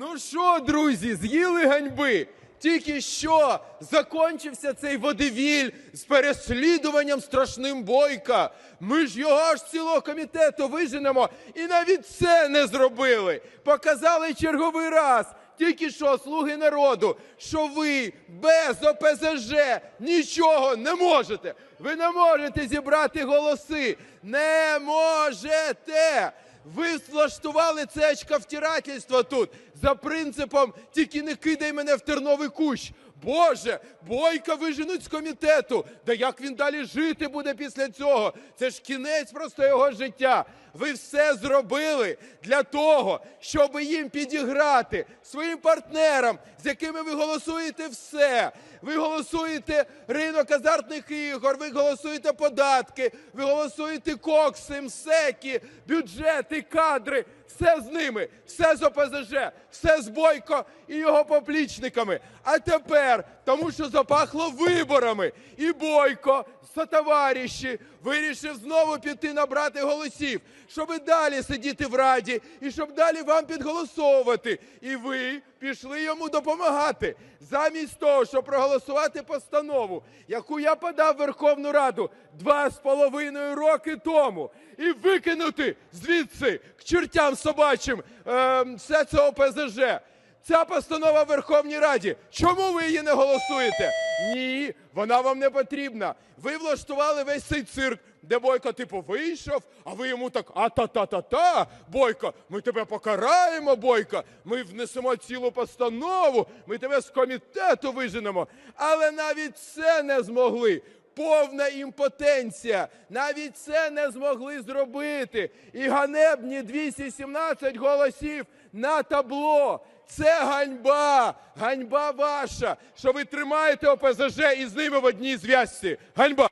Ну що, друзі, з'їли ганьби? Тільки що закончився цей водевіль з переслідуванням страшним бойка. Ми ж його аж цілого комітету виженемо і навіть це не зробили. Показали черговий раз. Тільки що, слуги народу, що ви без ОПЗЖ нічого не можете. Ви не можете зібрати голоси. Не можете. Ви влаштували це очковтирательство тут за принципом тільки не кидай мене в терновий кущ. Боже, бойка виженуть з комітету. Да як він далі жити буде після цього? Це ж кінець просто його життя. Ви все зробили для того, щоб їм підіграти своїм партнерам, з якими ви голосуєте все. Ви голосуєте ринок азартних ігор, ви голосуєте податки, ви голосуєте кокси, МСЕКи, бюджети, кадри. Все з ними, все з ОПЗЖ, все з Бойко і його поплічниками. А тепер, тому що запахло виборами, і Бойко, сотовариші, вирішив знову піти набрати голосів, щоб далі сидіти в раді, і щоб далі вам підголосовувати. І ви пішли йому допомагати. Замість того, щоб проголосувати постанову, яку я подав в Верховну Раду два з половиною роки тому, і викинути звідси к чертям собачим е, все це ОПЗЖ. Ця постанова в Верховній Раді. Чому ви її не голосуєте? Ні, вона вам не потрібна. Ви влаштували весь цей цирк, де Бойко, типу, вийшов, а ви йому так а-та-та-та-та, Бойко, ми тебе покараємо, Бойко, ми внесемо цілу постанову, ми тебе з комітету виженемо. Але навіть це не змогли. Повна імпотенція. Навіть це не змогли зробити. І ганебні 217 голосів на табло. Це ганьба, ганьба ваша, що ви тримаєте ОПЗЖ і з ними в одній зв'язці. Ганьба.